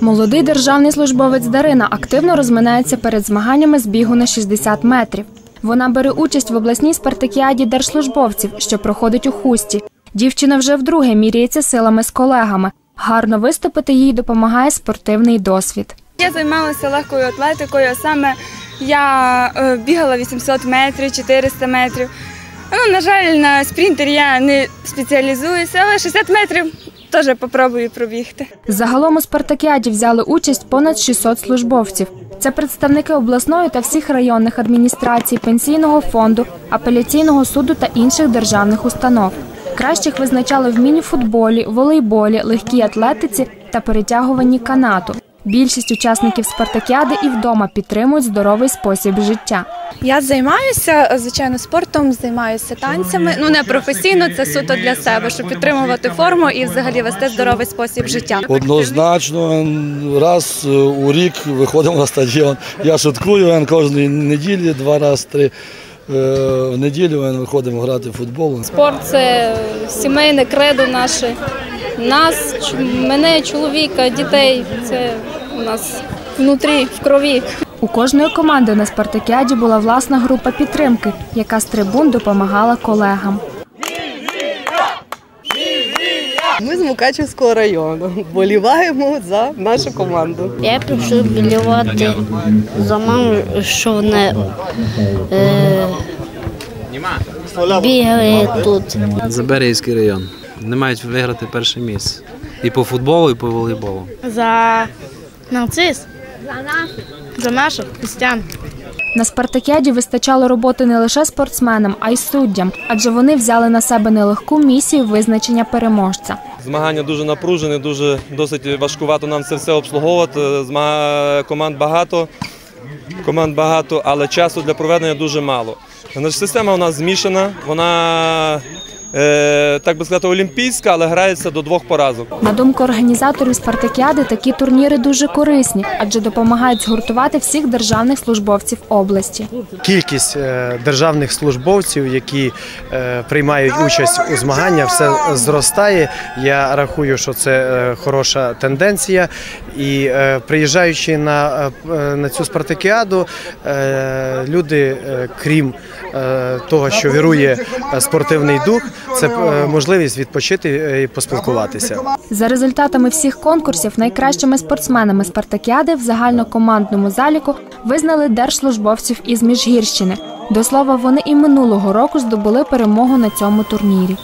Молодий державний службовець Дарина активно розминається перед змаганнями з бігу на 60 метрів. Вона бере участь в обласній спартакіаді держслужбовців, що проходить у хусті. Дівчина вже вдруге міряється силами з колегами. Гарно виступити їй допомагає спортивний досвід. Я займалася легкою атлетикою. Саме я е, бігала 800 метрів, 400 метрів. Ну, на жаль, на спринтер я не спеціалізуюся, але 60 метрів теж попробую пробігти. Загалом у спартакіаді взяли участь понад 600 службовців. Це представники обласної та всіх районних адміністрацій, пенсійного фонду, апеляційного суду та інших державних установ. Кращих визначали в міні-футболі, волейболі, легкій атлетиці та перетягуванні канату. Більшість учасників спартакіади і вдома підтримують здоровий спосіб життя. Я займаюся звичайно спортом, займаюся танцями. Ну не професійно, це суто для себе, щоб підтримувати форму і взагалі вести здоровий спосіб життя. Однозначно, раз у рік виходимо на стадіон. Я шуткую кожної неділі, два рази три. е, В неділю він виходимо грати в футбол. Спорт це сімейне кредо наше. Нас, мене, чоловіка, дітей. Це у нас внутрі, в крові. У кожної команди на спартакіаді була власна група підтримки, яка з трибун допомагала колегам. Ми з Мукачівського району боліваємо за нашу команду. Я прийшов білювати за маму, що вона е, бігає тут. Заберівський район. Вони мають виграти перше місце. І по футболу, і по волейболу. За нацис. За наших. За наших християн. На спартакіаді вистачало роботи не лише спортсменам, а й суддям, адже вони взяли на себе нелегку місію визначення переможця. Змагання дуже напружені, дуже досить важкувато нам це все обслуговувати. Зма- Команд багато, команд багато, але часу для проведення дуже мало. Значить, система у нас змішана, вона, е, так би сказати, олімпійська, але грається до двох поразок. На думку організаторів спартакіади, такі турніри дуже корисні, адже допомагають згуртувати всіх державних службовців області. Кількість е, державних службовців, які е, приймають участь у змаганнях, все зростає. Я рахую, що це хороша тенденція. І приїжджаючи на, на цю спартакіаду, люди, крім того, що вірує е, спортивний дух, це е, можливість відпочити е, і поспілкуватися. За результатами всіх конкурсів найкращими спортсменами спартакіади в загальнокомандному заліку визнали держслужбовців із Міжгірщини. До слова, вони і минулого року здобули перемогу на цьому турнірі.